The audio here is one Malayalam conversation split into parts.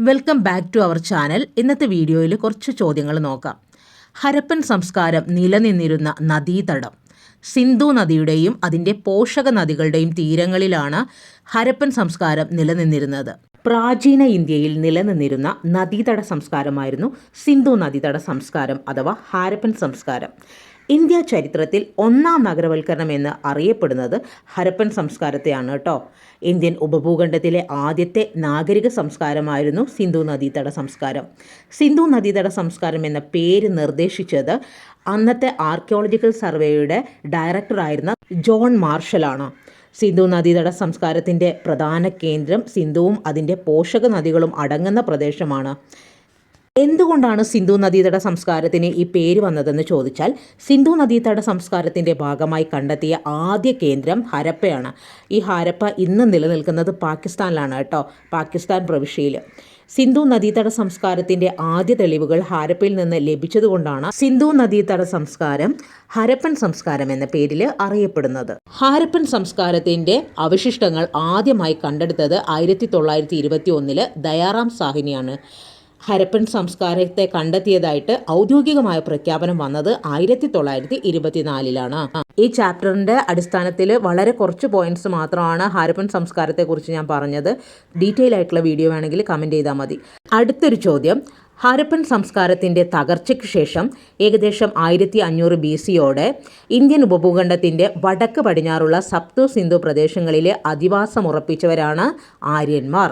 Welcome back to our channel ഇന്നത്തെ വീഡിയോയിൽ കുറച്ച് ചോദ്യങ്ങൾ നോക്കാം. ഹരപ്പൻ സംസ്കാരം നിലനിന്നിരുന്ന നദീതടം. സിന്ധു നദിയുടെയും അതിന്റെ പോഷക നദികളുടെയും തീരങ്ങളിലാണ് ഹരപ്പൻ സംസ്കാരം നിലനിന്നിരുന്നത്. പ്രാചീന ഇന്ത്യയിൽ നിലനിന്നിരുന്ന നദീതട സംസ്കാരമായിരുന്നു സിന്ധു നദീതട സംസ്കാരം അഥവാ ഹാരപ്പൻ സംസ്കാരം. ഇന്ത്യ ചരിത്രത്തിൽ ഒന്നാം നഗരവൽക്കരണം എന്ന് അറിയപ്പെടുന്നത് ഹരപ്പൻ സംസ്കാരത്തെയാണ് കേട്ടോ ഇന്ത്യൻ ഉപഭൂഖണ്ഡത്തിലെ ആദ്യത്തെ നാഗരിക സംസ്കാരമായിരുന്നു സിന്ധു നദീതട സംസ്കാരം. സിന്ധു നദീതട സംസ്കാരം എന്ന പേര് നിർദ്ദേശിച്ചത് അന്നത്തെ ആർക്കിയോളജിക്കൽ സർവേയുടെ ഡയറക്ടറായിരുന്ന ജോൺ മാർഷലാണ് സിന്ധു നദീതട സംസ്കാരത്തിന്റെ പ്രധാന കേന്ദ്രം സിന്ധുവും അതിന്റെ പോഷക നദികളും അടങ്ങുന്ന പ്രദേശമാണ്. എന്തുകൊണ്ടാണ് സിന്ധു നദീതട സംസ്കാരത്തിന് ഈ പേര് വന്നതെന്ന് ചോദിച്ചാൽ സിന്ധു നദീതട സംസ്കാരത്തിന്റെ ഭാഗമായി കണ്ടെത്തിയ ആദ്യ കേന്ദ്രം ഹരപ്പയാണ്. ഈ ഹരപ്പ ഇന്ന് നിലനിൽക്കുന്നത് പാകിസ്ഥാനിലാണ് കേട്ടോ പാകിസ്ഥാൻ പ്രവിശ്യയിൽ. സിന്ധു നദീതട സംസ്കാരത്തിന്റെ ആദ്യ തെളിവുകൾ ഹാരപ്പയിൽ നിന്ന് ലഭിച്ചതുകൊണ്ടാണ് സിന്ധു നദീതട സംസ്കാരം ഹരപ്പൻ സംസ്കാരം എന്ന പേരിൽ അറിയപ്പെടുന്നത്. ഹാരപ്പൻ സംസ്കാരത്തിന്റെ അവശിഷ്ടങ്ങൾ ആദ്യമായി കണ്ടെടുത്തത് ആയിരത്തി തൊള്ളായിരത്തി ഇരുപത്തി ഒന്നിൽ ദയാറാം സാഹിനിയാണ്. ഹരപ്പൻ സംസ്കാരത്തെ കണ്ടെത്തിയതായിട്ട് ഔദ്യോഗികമായ പ്രഖ്യാപനം വന്നത് ആയിരത്തി തൊള്ളായിരത്തി ഇരുപത്തിനാലിലാണ് ഈ ചാപ്റ്ററിന്റെ അടിസ്ഥാനത്തിൽ വളരെ കുറച്ച് പോയിന്റ്സ് മാത്രമാണ് ഹരപ്പൻ സംസ്കാരത്തെക്കുറിച്ച് ഞാൻ പറഞ്ഞത്. ഡീറ്റെയിൽ ആയിട്ടുള്ള വീഡിയോ വേണമെങ്കിൽ കമന്റ് ചെയ്താൽ മതി. അടുത്തൊരു ചോദ്യം. ഹരപ്പൻ സംസ്കാരത്തിന്റെ തകർച്ചയ്ക്ക് ശേഷം ഏകദേശം ആയിരത്തി അഞ്ഞൂറ് ബി സിയോടെ ഇന്ത്യൻ ഉപഭൂഖണ്ഡത്തിന്റെ വടക്ക് പടിഞ്ഞാറുള്ള സപ്തു സിന്ധു പ്രദേശങ്ങളിലെ അധിവാസമുറപ്പിച്ചവരാണ് ആര്യന്മാർ.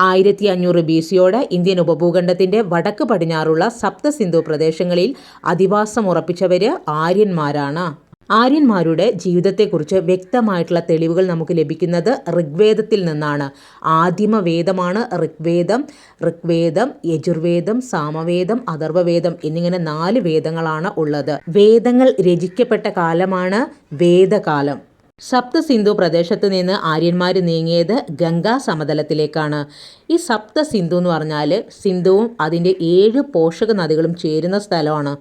ആയിരത്തി അഞ്ഞൂറ് ബി സിയോടെ ഇന്ത്യൻ ഉപഭൂഖണ്ഡത്തിന്റെ വടക്ക് പടിഞ്ഞാറുള്ള സപ്ത സിന്ധു പ്രദേശങ്ങളിൽ അധിവാസം ഉറപ്പിച്ചവര് ആര്യന്മാരാണ്. ആര്യന്മാരുടെ ജീവിതത്തെക്കുറിച്ച് വ്യക്തമായിട്ടുള്ള തെളിവുകൾ നമുക്ക് ലഭിക്കുന്നത് ഋഗ്വേദത്തിൽ നിന്നാണ്. ആദിമ വേദമാണ് ഋഗ്വേദം ഋഗ്വേദം യജുർവേദം സാമവേദം അഥർവവേദം എന്നിങ്ങനെ നാല് വേദങ്ങളാണ് ഉള്ളത്. വേദങ്ങൾ രചിക്കപ്പെട്ട കാലമാണ് വേദകാലം. സപ്ത സിന്ധു പ്രദേശത്ത് നിന്ന് ആര്യന്മാർ നീങ്ങിയത് ഗംഗാ സമതലത്തിലേക്കാണ്. ഈ സപ്തസിന്ധു എന്ന് പറഞ്ഞാൽ സിന്ധുവും അതിന്റെ ഏഴ് പോഷക നദികളും ചേരുന്ന സ്ഥലമാണ്.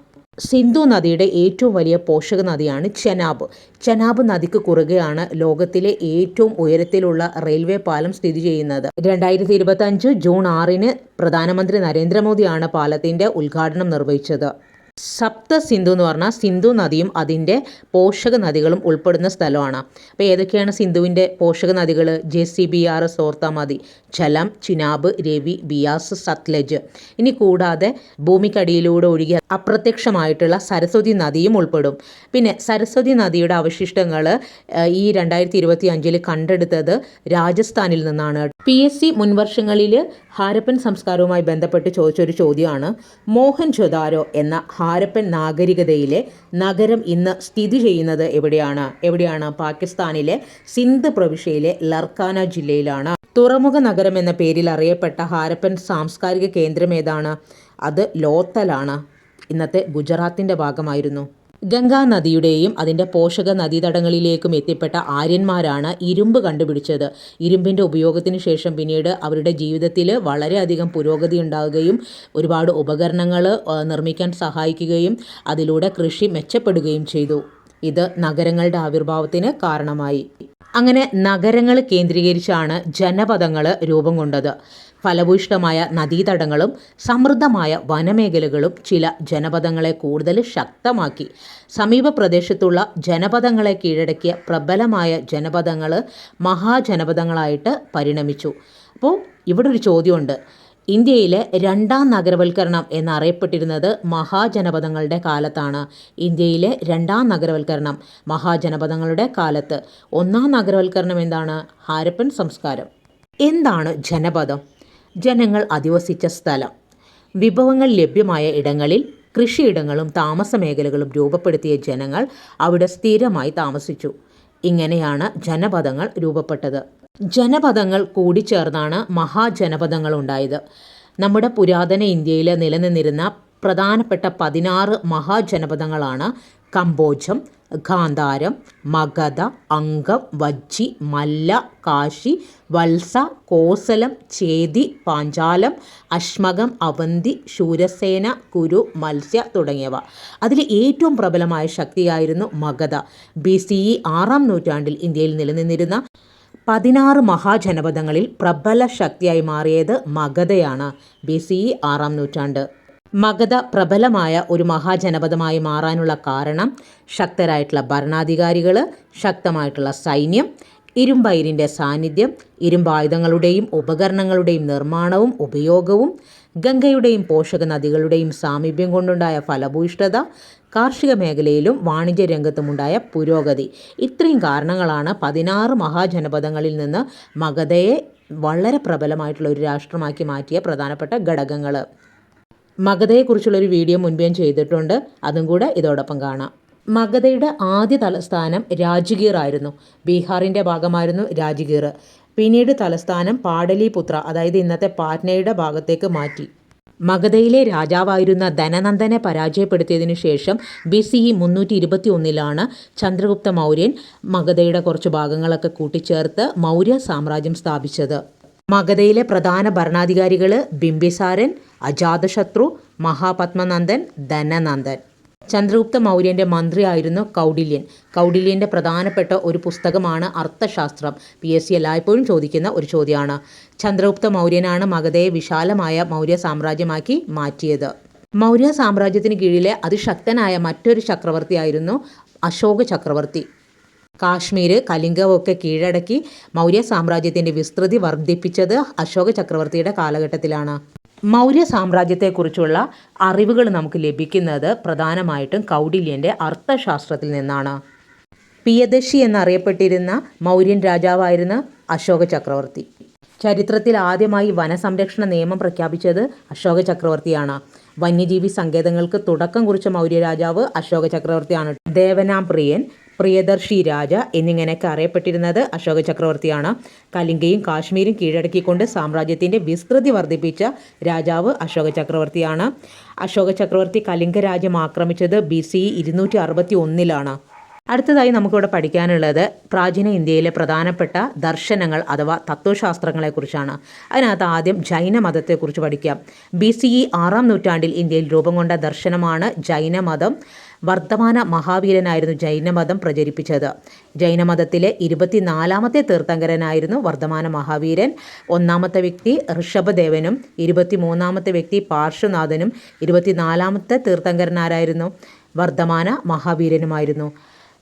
സിന്ധു നദിയുടെ ഏറ്റവും വലിയ പോഷക നദിയാണ് ചെനാബ്. ചെനാബ് നദിക്ക് കുറുകെയാണ് ലോകത്തിലെ ഏറ്റവും ഉയരത്തിലുള്ള റെയിൽവേ പാലം സ്ഥിതി ചെയ്യുന്നത്. രണ്ടായിരത്തി ഇരുപത്തി അഞ്ച് ജൂൺ ആറിന് പ്രധാനമന്ത്രി നരേന്ദ്രമോദിയാണ് പാലത്തിന്റെ ഉദ്ഘാടനം നിർവഹിച്ചത്. സപ്ത സിന്ധു എന്ന് പറഞ്ഞാൽ സിന്ധു നദിയും അതിന്റെ പോഷക നദികളും ഉൾപ്പെടുന്ന സ്ഥലമാണ്. അപ്പോൾ ഏതൊക്കെയാണ് സിന്ധുവിന്റെ പോഷക നദികൾ ജെ സി ബി ആർ സോർത്താമതി ചലം ചിനാബ് രവി ബിയാസ് സത്ലജ്. ഇനി കൂടാതെ ഭൂമിക്കടിയിലൂടെ ഒഴുകിയ അപ്രത്യക്ഷമായിട്ടുള്ള സരസ്വതി നദിയും ഉൾപ്പെടും. പിന്നെ സരസ്വതി നദിയുടെ അവശിഷ്ടങ്ങൾ ഈ രണ്ടായിരത്തി ഇരുപത്തി അഞ്ചിൽ കണ്ടെടുത്തത് രാജസ്ഥാനിൽ നിന്നാണ്. പി എസ് സി മുൻവർഷങ്ങളിൽ ഹാരപ്പൻ സംസ്കാരവുമായി ബന്ധപ്പെട്ട് ചോദിച്ചൊരു ചോദ്യമാണ് മോഹൻ ജൊദാരോ എന്ന ഹാരപ്പൻ നാഗരികതയിലെ നഗരം ഇന്ന് സ്ഥിതി ചെയ്യുന്നത് എവിടെയാണ്? എവിടെയാണ്? പാകിസ്ഥാനിലെ സിന്ധ് പ്രവിശ്യയിലെ ലർക്കാന ജില്ലയിലാണ്. തുറമുഖ നഗരം എന്ന പേരിൽ അറിയപ്പെട്ട ഹാരപ്പൻ സാംസ്കാരിക കേന്ദ്രം ഏതാണ്? അത് ലോത്തലാണ്. ഇന്നത്തെ ഗുജറാത്തിന്റെ ഭാഗമായിരുന്നു. ഗംഗാ നദിയുടെയും അതിന്റെ പോഷക നദീതടങ്ങളിലേക്കും എത്തിപ്പെട്ട ആര്യന്മാരാണ് ഇരുമ്പ് കണ്ടുപിടിച്ചത്. ഇരുമ്പിന്റെ ഉപയോഗത്തിന് ശേഷം പിന്നീട് അവരുടെ ജീവിതത്തിൽ വളരെയധികം പുരോഗതി ഉണ്ടാകുകയും ഒരുപാട് ഉപകരണങ്ങൾ നിർമ്മിക്കാൻ സഹായിക്കുകയും അതിലൂടെ കൃഷി മെച്ചപ്പെടുകയും ചെയ്തു. ഇത് നഗരങ്ങളുടെ ആവിർഭാവത്തിന് കാരണമായി. അങ്ങനെ നഗരങ്ങൾ കേന്ദ്രീകരിച്ചാണ് ജനപദങ്ങൾ രൂപം കൊണ്ടത്. ഫലഭൂയിഷ്ടമായ നദീതടങ്ങളും സമൃദ്ധമായ വനമേഖലകളും ചില ജനപദങ്ങളെ കൂടുതൽ ശക്തമാക്കി. സമീപ പ്രദേശത്തുള്ള ജനപദങ്ങളെ കീഴടക്കിയ പ്രബലമായ ജനപദങ്ങൾ മഹാജനപദങ്ങളായിട്ട് പരിണമിച്ചു. അപ്പോൾ ഇവിടെ ഒരു ചോദ്യമുണ്ട്. ഇന്ത്യയിലെ രണ്ടാം നഗരവൽക്കരണം എന്നറിയപ്പെട്ടിരുന്നത് മഹാജനപദങ്ങളുടെ കാലത്താണ്. ഇന്ത്യയിലെ രണ്ടാം നഗരവൽക്കരണം മഹാജനപദങ്ങളുടെ കാലത്ത്. ഒന്നാം നഗരവൽക്കരണം എന്താണ്? ഹാരപ്പൻ സംസ്കാരം. എന്താണ് ജനപദം? ജനങ്ങൾ അധിവസിച്ച സ്ഥലം. വിഭവങ്ങൾ ലഭ്യമായ ഇടങ്ങളിൽ കൃഷിയിടങ്ങളും താമസ മേഖലകളും രൂപപ്പെടുത്തിയ ജനങ്ങൾ അവിടെ സ്ഥിരമായി താമസിച്ചു. ഇങ്ങനെയാണ് ജനപദങ്ങൾ രൂപപ്പെട്ടത്. ജനപദങ്ങൾ കൂടിച്ചേർന്നാണ് മഹാജനപദങ്ങൾ ഉണ്ടായത്. നമ്മുടെ പുരാതന ഇന്ത്യയിൽ നിലനിന്നിരുന്ന പ്രധാനപ്പെട്ട പതിനാറ് മഹാജനപദങ്ങളാണ് കമ്പോജം ഗാന്ധാരം മഗധ അങ്കം വജ്ജി മല്ല കാശി വത്സ കോസലം ചേതി പാഞ്ചാലം അശ്മകം അവന്തി ശൂരസേന കുരു മത്സ്യ തുടങ്ങിയവ. അതിൽ ഏറ്റവും പ്രബലമായ ശക്തിയായിരുന്നു മഗധ. ബി സി ഇ ആറാം നൂറ്റാണ്ടിൽ ഇന്ത്യയിൽ നിലനിന്നിരുന്ന പതിനാറ് മഹാജനപദങ്ങളിൽ പ്രബല ശക്തിയായി മാറിയത് മഗധയാണ്. ബി സി ഇ ആറാം നൂറ്റാണ്ട്. മഗധ പ്രബലമായ ഒരു മഹാജനപദമായി മാറാനുള്ള കാരണം ശക്തരായിട്ടുള്ള ഭരണാധികാരികൾ ശക്തമായിട്ടുള്ള സൈന്യം ഇരുമ്പയിരിന്റെ സാന്നിധ്യം ഇരുമ്പായുധങ്ങളുടെയും ഉപകരണങ്ങളുടെയും നിർമ്മാണവും ഉപയോഗവും ഗംഗയുടെയും പോഷക നദികളുടെയും സാമീപ്യം കൊണ്ടുണ്ടായ ഫലഭൂയിഷ്ഠത കാർഷിക മേഖലയിലും വാണിജ്യ രംഗത്തുമുണ്ടായ പുരോഗതി. ഇത്രയും കാരണങ്ങളാണ് പതിനാറ് മഹാജനപദങ്ങളിൽ നിന്ന് മഗധയെ വളരെ പ്രബലമായിട്ടുള്ള ഒരു രാഷ്ട്രമാക്കി മാറ്റിയ പ്രധാനപ്പെട്ട ഘടകങ്ങൾ മഗധയെക്കുറിച്ചുള്ളൊരു വീഡിയോ മുൻപ് ഞാൻ ചെയ്തിട്ടുണ്ട്. അതും കൂടെ ഇതോടൊപ്പം കാണാം. മഗധയുടെ ആദ്യ തലസ്ഥാനം രാജഗീർ ആയിരുന്നു. ബീഹാറിന്റെ ഭാഗമായിരുന്നു രാജഗീർ. പിന്നീട് തലസ്ഥാനം പാടലിപുത്ര അതായത് ഇന്നത്തെ പാറ്റ്നയുടെ ഭാഗത്തേക്ക് മാറ്റി. മഗധയിലെ രാജാവായിരുന്ന ധനനന്ദനെ പരാജയപ്പെടുത്തിയതിനു ശേഷം ബി സി ഇ മുന്നൂറ്റി ഇരുപത്തി ഒന്നിലാണ് ചന്ദ്രഗുപ്ത മൗര്യൻ മഗധയുടെ കുറച്ച് ഭാഗങ്ങളൊക്കെ കൂട്ടിച്ചേർത്ത് മൗര്യ സാമ്രാജ്യം സ്ഥാപിച്ചത്. മഗധയിലെ പ്രധാന ഭരണാധികാരികൾ ബിംബിസാരൻ അജാതശത്രു മഹാപത്മനന്ദൻ ധനനന്ദൻ. ചന്ദ്രഗുപ്ത മൗര്യന്റെ മന്ത്രിയായിരുന്നു കൗഡില്യൻ കൗഡില്യന്റെ പ്രധാനപ്പെട്ട ഒരു പുസ്തകമാണ് അർത്ഥശാസ്ത്രം. പി എസ് സി എല്ലായ്പ്പോഴും ചോദിക്കുന്ന ഒരു ചോദ്യമാണ്. ചന്ദ്രഗുപ്ത മൗര്യനാണ് മഗധയെ വിശാലമായ മൗര്യ സാമ്രാജ്യമാക്കി മാറ്റിയത്. മൗര്യ സാമ്രാജ്യത്തിന് കീഴിലെ അതിശക്തനായ മറ്റൊരു ചക്രവർത്തിയായിരുന്നു അശോക ചക്രവർത്തി. കാശ്മീർ കലിംഗമൊക്കെ കീഴടക്കി മൗര്യ സാമ്രാജ്യത്തിന്റെ വിസ്തൃതി വർദ്ധിപ്പിച്ചത് അശോക ചക്രവർത്തിയുടെ കാലഘട്ടത്തിലാണ്. മൗര്യ സാമ്രാജ്യത്തെക്കുറിച്ചുള്ള അറിവുകൾ നമുക്ക് ലഭിക്കുന്നത് പ്രധാനമായിട്ടും കൗടില്യന്റെ അർത്ഥശാസ്ത്രത്തിൽ നിന്നാണ്. പിയദശി എന്നറിയപ്പെട്ടിരുന്ന മൗര്യൻ രാജാവായിരുന്ന അശോക ചക്രവർത്തി. ചരിത്രത്തിൽ ആദ്യമായി വനസംരക്ഷണ നിയമം പ്രഖ്യാപിച്ചത് അശോക ചക്രവർത്തിയാണ്. വന്യജീവി സങ്കേതങ്ങൾക്ക് തുടക്കം കുറിച്ച മൗര്യ രാജാവ് അശോക ചക്രവർത്തിയാണ്. ദേവനാം പ്രിയൻ പ്രിയദർശി രാജ എന്നിങ്ങനെയൊക്കെ അറിയപ്പെട്ടിരുന്നത് അശോക ചക്രവർത്തിയാണ്. കലിംഗയും കാശ്മീരും കീഴടക്കിക്കൊണ്ട് സാമ്രാജ്യത്തിന്റെ വിസ്തൃതി വർദ്ധിപ്പിച്ച രാജാവ് അശോക ചക്രവർത്തിയാണ്. അശോക ചക്രവർത്തി കലിംഗ രാജ്യം ആക്രമിച്ചത് ബി സി ഇരുന്നൂറ്റി അറുപത്തി ഒന്നിലാണ് അടുത്തതായി നമുക്കിവിടെ പഠിക്കാനുള്ളത് പ്രാചീന ഇന്ത്യയിലെ പ്രധാനപ്പെട്ട ദർശനങ്ങൾ അഥവാ തത്വശാസ്ത്രങ്ങളെക്കുറിച്ചാണ്. അതിനകത്ത് ആദ്യം ജൈന മതത്തെക്കുറിച്ച് പഠിക്കാം. ബി സി ഇ ആറാം നൂറ്റാണ്ടിൽ ഇന്ത്യയിൽ രൂപം കൊണ്ട ദർശനമാണ് ജൈനമതം വർദ്ധമാന മഹാവീരനായിരുന്നു ജൈനമതം പ്രചരിപ്പിച്ചത്. ജൈനമതത്തിലെ ഇരുപത്തിനാലാമത്തെ തീർത്ഥങ്കരനായിരുന്നു വർദ്ധമാന മഹാവീരൻ. ഒന്നാമത്തെ വ്യക്തി ഋഷഭദേവനും ഇരുപത്തിമൂന്നാമത്തെ വ്യക്തി പാർശ്വനാഥനും ഇരുപത്തിനാലാമത്തെ തീർത്ഥങ്കരനാരായിരുന്നു വർദ്ധമാന മഹാവീരനുമായിരുന്നു.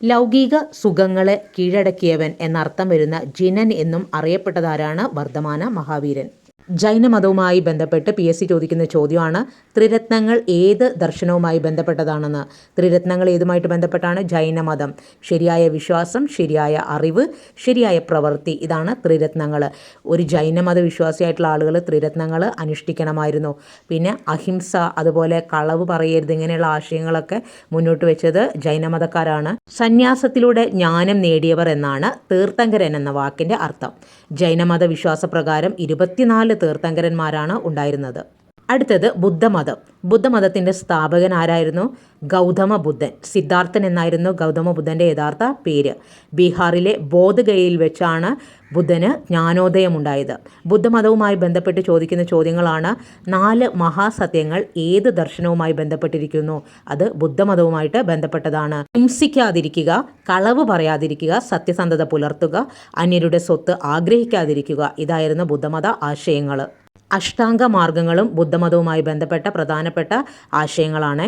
ലൗകിക സുഖങ്ങളെ കീഴടക്കിയവൻ എന്നർത്ഥം വരുന്ന ജിനൻ എന്നും അറിയപ്പെട്ടതാരാണ് വർദ്ധമാന മഹാവീരൻ. ജൈനമതവുമായി ബന്ധപ്പെട്ട് പി എസ് സി ചോദിക്കുന്ന ചോദ്യമാണ് ത്രിരത്നങ്ങൾ ഏത് ദർശനവുമായി ബന്ധപ്പെട്ടതാണെന്ന്. ത്രിരത്നങ്ങൾ ഏതുമായിട്ട് ബന്ധപ്പെട്ടാണ്? ജൈനമതം. ശരിയായ വിശ്വാസം ശരിയായ അറിവ് ശരിയായ പ്രവൃത്തി ഇതാണ് ത്രിരത്നങ്ങൾ. ഒരു ജൈനമത വിശ്വാസിയായിട്ടുള്ള ആളുകൾ ത്രിരത്നങ്ങൾ അനുഷ്ഠിക്കണമായിരുന്നു. പിന്നെ അഹിംസ അതുപോലെ കളവ് പറയരുത് ഇങ്ങനെയുള്ള ആശയങ്ങളൊക്കെ മുന്നോട്ട് വെച്ചത് ജൈനമതക്കാരാണ്. സന്യാസത്തിലൂടെ ജ്ഞാനം നേടിയവർ എന്നാണ് തീർത്ഥങ്കരൻ എന്ന വാക്കിന്റെ അർത്ഥം. ജൈനമത വിശ്വാസപ്രകാരം ഇരുപത്തിനാല് തീർത്ഥങ്കരന്മാരാണ് ഉണ്ടായിരുന്നത് അടുത്തത് ബുദ്ധമതം. ബുദ്ധമതത്തിന്റെ സ്ഥാപകൻ ആരായിരുന്നു? ഗൗതമ ബുദ്ധൻ സിദ്ധാർത്ഥൻ എന്നായിരുന്നു ഗൗതമ ബുദ്ധന്റെ യഥാർത്ഥ പേര്. ബീഹാറിലെ ബോധഗയയിൽ വെച്ചാണ് ബുദ്ധന് ജ്ഞാനോദയമുണ്ടായത്. ബുദ്ധമതവുമായി ബന്ധപ്പെട്ട് ചോദിക്കുന്ന ചോദ്യങ്ങളാണ് നാല് മഹാസത്യങ്ങൾ ഏത് ദർശനവുമായി ബന്ധപ്പെട്ടിരിക്കുന്നു? അത് ബുദ്ധമതവുമായിട്ട് ബന്ധപ്പെട്ടതാണ്. ഹിംസിക്കാതിരിക്കുക കളവ് പറയാതിരിക്കുക സത്യസന്ധത പുലർത്തുക അന്യരുടെ സ്വത്ത് ആഗ്രഹിക്കാതിരിക്കുക ഇതായിരുന്നു ബുദ്ധമത ആശയങ്ങൾ അഷ്ടാംഗ മാർഗങ്ങളും ബുദ്ധമതവുമായി ബന്ധപ്പെട്ട പ്രധാനപ്പെട്ട ആശയങ്ങളാണ്.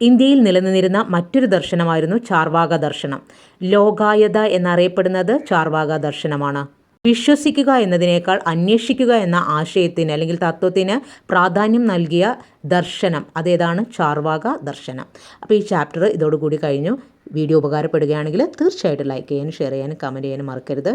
ഇന്ത്യയിൽ നിലനിന്നിരുന്ന മറ്റൊരു ദർശനമായിരുന്നു ചാർവാക ദർശനം. ലോകായത എന്നറിയപ്പെടുന്നത് ചാർവാക ദർശനമാണ്. വിശ്വസിക്കുക എന്നതിനേക്കാൾ അന്വേഷിക്കുക എന്ന ആശയത്തിന് അല്ലെങ്കിൽ തത്വത്തിന് പ്രാധാന്യം നൽകിയ ദർശനം അതേതാണ് ചാർവാക ദർശനം. അപ്പോൾ ഈ ചാപ്റ്റർ ഇതോടുകൂടി കഴിഞ്ഞു. വീഡിയോ ഉപകാരപ്പെടുകയാണെങ്കിൽ തീർച്ചയായിട്ടും ലൈക്ക് ചെയ്യാനും ഷെയർ ചെയ്യാനും കമന്റ് ചെയ്യാനും മറക്കരുത്.